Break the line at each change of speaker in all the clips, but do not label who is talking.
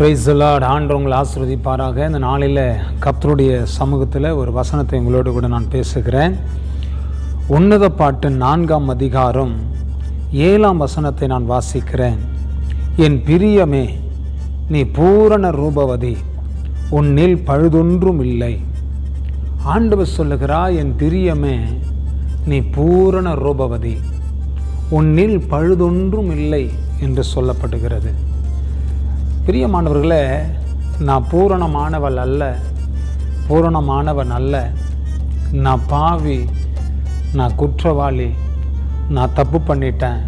Price Lord ஆண்டு உங்களை ஆசிர்வதிப்பாராக. இந்த நாளில் கப்தருடைய சமூகத்தில் ஒரு வசனத்தை உங்களோடு கூட நான் பேசுகிறேன். உன்னத பாட்டு நான்காம் அதிகாரம் ஏழாம் வசனத்தை நான் வாசிக்கிறேன். என் பிரியமே நீ பூரண ரூபவதி உன்னில் பழுதொன்றும் இல்லை. ஆண்டவர் சொல்லுகிறா என் பிரியமே நீ பூரண ரூபவதி உன்னில் பழுதொன்றும் இல்லை என்று சொல்லப்படுகிறது. பிரியமானவர்களே நான் பூரணமானவள் அல்ல. பூரணமானவன் அல்ல. நான் பாவி நான் குற்றவாளி நான் தப்பு பண்ணிட்டேன்.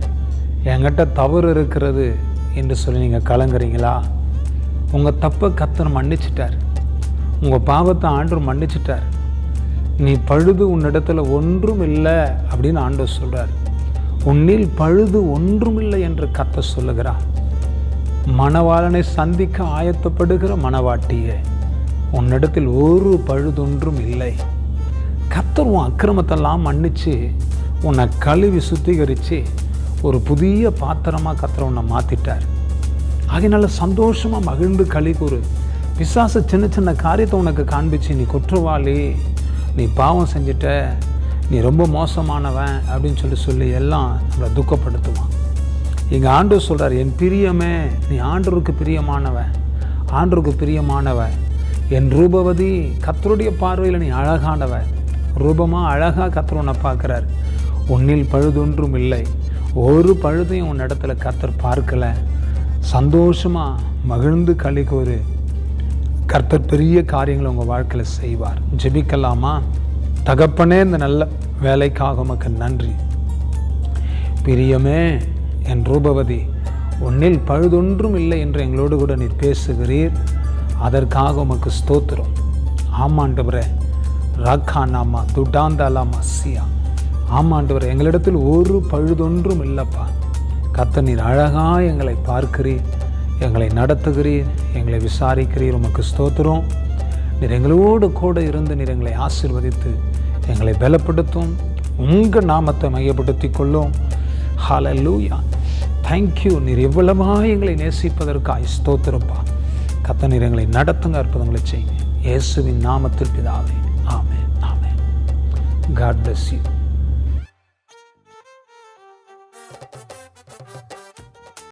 என்கிட்ட தவறு இருக்கிறது என்று சொல்லி நீங்கள் கலங்குறீங்களா? உங்கள் தப்பை கத்தர் மன்னிச்சிட்டார். உங்கள் பாவத்தை ஆண்டவர் மன்னிச்சிட்டார். நீ பழுது உன்னிடத்தில் ஒன்றும் இல்லை அப்படின்னு ஆண்டவர் சொல்கிறார் உன்னில் பழுது ஒன்றும் இல்லை என்று கத்த சொல்லுகிறார். மணவாளனை சந்திக்க ஆயத்தப்படுகிற மணவாட்டியே உன்னிடத்தில் ஒரு பழுதொன்றும் இல்லை. கத்தர் உன் அக்கிரமத்தெல்லாம் மன்னிச்சு உன்னை கழுவி சுத்திகரித்து ஒரு புதிய பாத்திரமாக கத்தர் உன்னை மாற்றிட்டார் அதனால சந்தோஷமாக மகிழ்ந்து களி கூறு. பிசாசு சின்ன சின்ன காரியத்தை உனக்கு காண்பிச்சு நீ குற்றவாளி நீ பாவம் செஞ்சிட்ட நீ ரொம்ப மோசமானவன் அப்படின்னு சொல்லி சொல்லி எல்லாம் நம்மளை துக்கப்படுத்துவான். எங்கள் ஆண்டவர் சொல்கிறார் என் பிரியமே நீ ஆண்டவருக்கு பிரியமானவன் ஆண்டவருக்கு பிரியமானவன். என் ரூபவதி கத்தருடைய பார்வையில் நீ அழகானவன். ரூபமாக அழகாக கத்தர் உன்னை பார்க்குறார். உன்னில் பழுதொன்றும் இல்லை. ஒரு பழுதையும் உன் இடத்துல கத்தர் பார்க்கல. சந்தோஷமாக மகிழ்ந்து கழிக்கு ஒரு கர்த்தர் பெரிய காரியங்களை உங்கள் வாழ்க்கையில் செய்வார். ஜெபிக்கலாமா? தகப்பனே இந்த நல்ல வேலைக்காக உமக்கு நன்றி. பிரியமே என் ரூபவதி உன்னில் பழுதொன்றும் இல்லை என்று எங்களோடு கூட நீர் பேசுகிறீர். அதற்காக உமக்கு ஸ்தோத்திரம். ஆமாண்டவரே ராக்கா நாமா துடாந்தாலாமா சியா. ஆமாண்டவர் எங்களிடத்தில் ஒரு பழுதொன்றும் இல்லைப்பா. கத்த நீர் அழகாக எங்களை பார்க்கிறீர் எங்களை நடத்துகிறீர் எங்களை விசாரிக்கிறீர். உமக்கு ஸ்தோத்திரம். நீர் எங்களோடு கூட இருந்து நீர் எங்களை ஆசீர்வதித்து எங்களை பலப்படுத்தும். உங்கள் நாமத்தை மையப்படுத்தி கொள்ளும். ஹலலூயா தேங்க்யூ நீர் எவ்வளவாக எங்களை நேசிப்பதற்காய் ஸ்தோத்திரப்பா. கத்த நீர் எங்களை நடத்துங்க அற்புதங்களை செய்யுங்க. இயேசுவின் நாமத்தில் பிதாவே. ஆமே ஆமே காட் பிளஸ் யூ